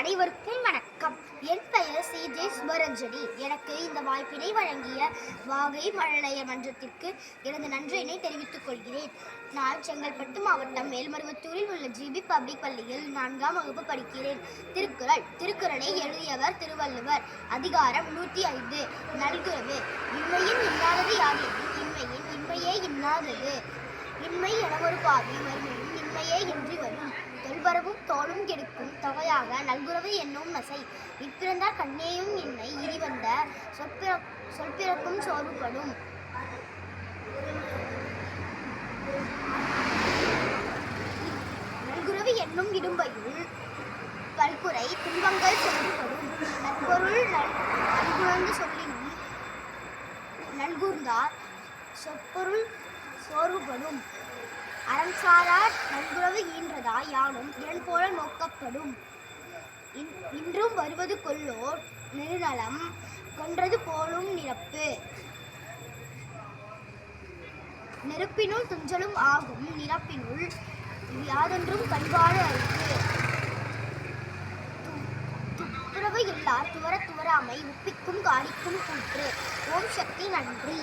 அனைவருக்கும் வணக்கம். என் பெயர் சி. ஜே. சுபரஞ்சனி எனக்கு இந்த வாய்ப்பினை வழங்கிய வாகை மழலையர் மன்றத்திற்கு எனது நன்றியினை தெரிவித்துக் கொள்கிறேன். நான் செங்கல்பட்டு மாவட்டம் மேல்மருவத்தூரில் உள்ள ஜிபி பப்ளிக் பள்ளியில் நான்காம் வகுப்பு படிக்கிறேன். திருக்குறள் திருக்குறளை எழுதியவர் திருவள்ளுவர். அதிகாரம் நூற்றி ஐந்து. நல்குறவு இன்மையின் இல்லாதது யாதெனின் இன்மையின் இன்மையே இன்னாதது. இன்மை என ஒரு பாவி வரும் இன்மையே இன்றி வரும். தோளும் கெடுக்கும் தொகையாக நல்குறவு என்னும் நசை. இப்பிறந்தார் கண்ணேயும் என்னை இடிவந்த சொற்பிற சொல்பிறக்கும் சோர்வுபடும். நல்குறவு என்னும் இடும்பையுள் பல்குறை துன்பங்கள் சொல்லுபடும் நற்பொருள் நல் நல்குணர்ந்து சொல்லினும் நல்கூர்ந்தார் சொற்பொருள் சோர்வுபடும். அறம் சாரார் நல்குறவு ஈன்றதாய் யானும் இரண் போல நோக்கப்படும். இன்றும் வருவது கொல்லோர் நெருநலம் கொன்றது போலும் நிரப்பு. நெருப்பினுள் துஞ்சலும் ஆகும் நிரப்பினுள் யாதொன்றும் கண்காண அறிவு துப்புரவு இல்லா துவர துவராமை உப்பிக்கும் காணிக்கும் கூற்று. ஓம் சக்தி நன்றி.